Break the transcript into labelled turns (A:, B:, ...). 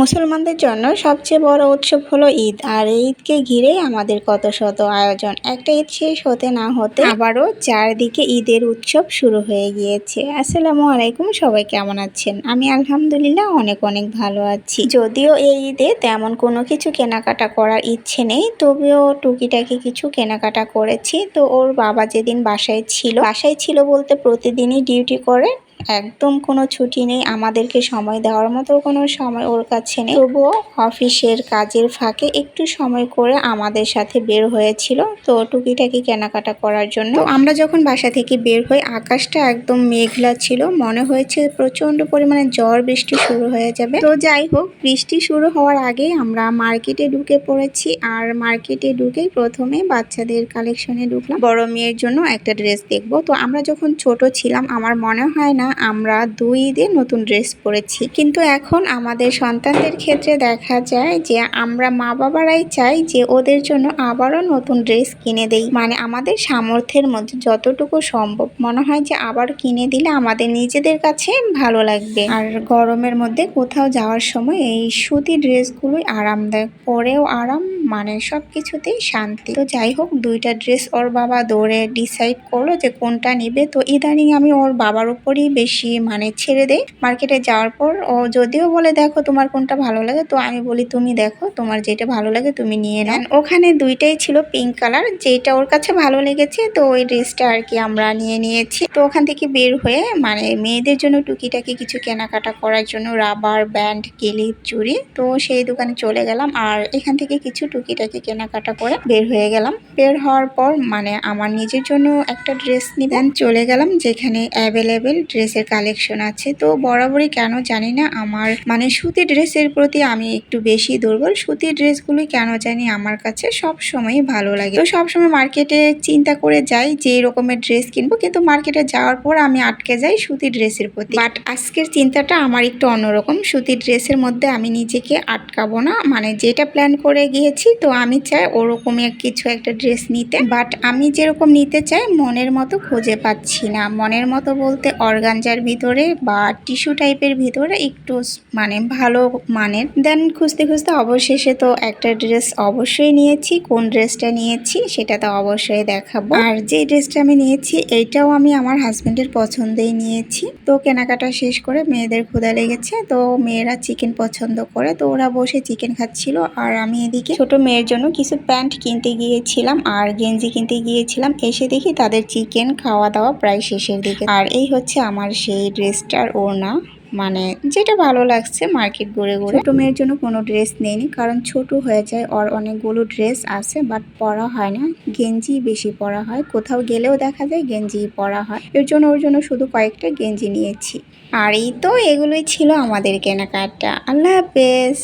A: মুসলমানদের জন্য সবচেয়ে বড় উৎসব হলো ঈদ, আর এই ঈদকে ঘিরেই আমাদের কত শত আয়োজন। একটা ঈদ শেষ হতে না হতে আবারও চারদিকে ঈদের উৎসব শুরু হয়ে গিয়েছে। আসসালামু আলাইকুম, সবাই কেমন আছেন? আমি আলহামদুলিল্লাহ অনেক অনেক ভালো আছি। যদিও এই ঈদে তেমন কোনো কিছু কেনাকাটা করার ইচ্ছে নেই, তবেও টুকিটাকি কিছু কেনাকাটা করেছি। তো ওর বাবা যেদিন বাসায় ছিল বাসায় ছিল বলতে প্রতিদিনই ডিউটি করে। একদম কোনো ছুটি নেই। আমাদেরকে সময় দেওয়ার মতো কোনো সময় ওর কাছে নেই। তবুও অফিসের কাজের ফাঁকে একটু সময় করে আমাদের সাথে বের হয়েছিল। তো টুকিটাকি কেনাকাটা করার জন্য আমরা যখন বাসা থেকে বের হই, আকাশটা একদম মেঘলা ছিল। মনে হয়েছে প্রচণ্ড পরিমাণে ঝড়, বৃষ্টি শুরু হয়ে যাবে। তো যাই হোক, বৃষ্টি শুরু হওয়ার আগেই আমরা মার্কেটে ঢুকে পড়েছি। আর মার্কেটে ঢুকেই প্রথমে বাচ্চাদের কালেকশনে ঢুকলাম। বড় মেয়ের জন্য একটা ড্রেস দেখব। তো আমরা যখন ছোট ছিলাম, আমার মনে হয় না আমরা দুই ঈদে নতুন ড্রেস পরেছি। কিন্তু এখন আমাদের সন্তানদের ক্ষেত্রে দেখা যায় যে আমরা মা বাবারাই চাই যে ওদের জন্য আবারও নতুন ড্রেস কিনে দেই। মানে আমাদের সামর্থ্যের মধ্যে যতটুকু সম্ভব মনে হয় যে আবার কিনে দিলে আমাদের নিজেদের কাছে ভালো লাগবে। আর গরমের মধ্যে কোথাও যাওয়ার সময় এই সুতি ড্রেসগুলোই আরামদায়ক। পরেও আরাম মানে সব কিছুতেই শান্তি। তো যাই হোক, দুইটা ড্রেস ওর বাবা দৌড়ে ডিসাইড করল যে কোনটা নিবে। তো ইদানিং আমি ওর বাবার উপরই বেশি মানে ছেড়ে দেয়। মার্কেটে যাওয়ার পর ও যদিও বলে দেখো তোমার কোনটা ভালো লাগে? তো আমি বলি তুমি দেখো তোমার যেটা ভালো লাগে তুমি নিয়ে নেন ওখানে দুইটাই ছিল পিঙ্ক কালার যেটা ওর কাছে ভালো লেগেছে তো ওই ড্রেসটা আর কি আমরা নিয়ে নিয়েছি। তো ওখান থেকে বের হয়ে মানে মেয়েদের জন্য টুকিটাকি কিছু কেনাকাটা করার জন্য রাবার ব্যান্ড ক্লিপ চুড়ি তো সেই দোকানে চলে গেলাম। আর এখান থেকে কিছু টুকিটাকি কেনাকাটা করে বের হয়ে গেলাম। বের হওয়ার পর মানে আমার নিজের জন্য একটা ড্রেস নিবেন চলে গেলাম যেখানে অ্যাভেলেবেল ড্রেসের কালেকশন আছে। তো বরাবরই কেন জানি না, আমার মানে সুতি ড্রেসের প্রতি আমি একটু বেশি দুর্বল। সুতি ড্রেসগুলি কেন জানি আমার কাছে সব সময় ভালো লাগে। তো সবসময় মার্কেটে চিন্তা করে যাই যে রকমের ড্রেস কিনবো, কিন্তু মার্কেটে যাওয়ার পর আমি আটকে যাই সুতি ড্রেসের প্রতি। বাট আজকের চিন্তাটা আমার একটু অন্যরকম। সুতি ড্রেসের মধ্যে আমি নিজেকে আটকাবো না। মানে যেটা প্ল্যান করে গিয়েছি, তো আমি চাই ওরকমই কিছু একটা ড্রেস নিতে। বাট আমি যেরকম নিতে চাই, মনের মতো খুঁজে পাচ্ছি না। মনের মতো বলতে অর্গানজার ভিতরে বা টিস্যু টাইপের ভিতরে একটু মানে ভালো মানের। দেন খুঁজতে খুঁজতে অবশেষে তো একটা ড্রেস অবশ্যই নিয়েছি। কোন ড্রেসটা নিয়েছি সেটা তো অবশ্যই দেখাবো। আর যে ড্রেসটা আমি নিয়েছি, এইটাও আমি আমার হাজবেন্ডের পছন্দেই নিয়েছি। তো কেনাকাটা শেষ করে মেয়েদের ক্ষুদা লেগেছে, তো মেয়েরা চিকেন পছন্দ করে, তো ওরা বসে চিকেন খাচ্ছিল। আর আমি এদিকে ছোট মেয়ের জন্য কিছু প্যান্ট কিনতে গিয়েছিলাম আর গেঞ্জি কিনতে গিয়েছিলাম। এসে দেখি তাদের চিকেন খাওয়া দাওয়া প্রায় শেষের দিকে। আর এই হচ্ছে আমার সেই ড্রেসটার ওড়না। মানে যেটা ভালো লাগছে মার্কেট ঘুরে ঘুরে। ছোট মেয়ের জন্য কোনো ড্রেস নেইনি, কারণ ছোট হয়ে যায় ওর অনেকগুলো ড্রেস আছে বাট পরা হয় না। গেঞ্জি বেশি পরা হয়। কোথাও গেলেও দেখা যায় গেঞ্জি পরা হয়। এর জন্য, ওর জন্য শুধু কয়েকটা গেঞ্জি নিয়েছি। আর এই তো এগুলোই ছিল আমাদের কেনাকাটা। আল্লাহ হাফেজ।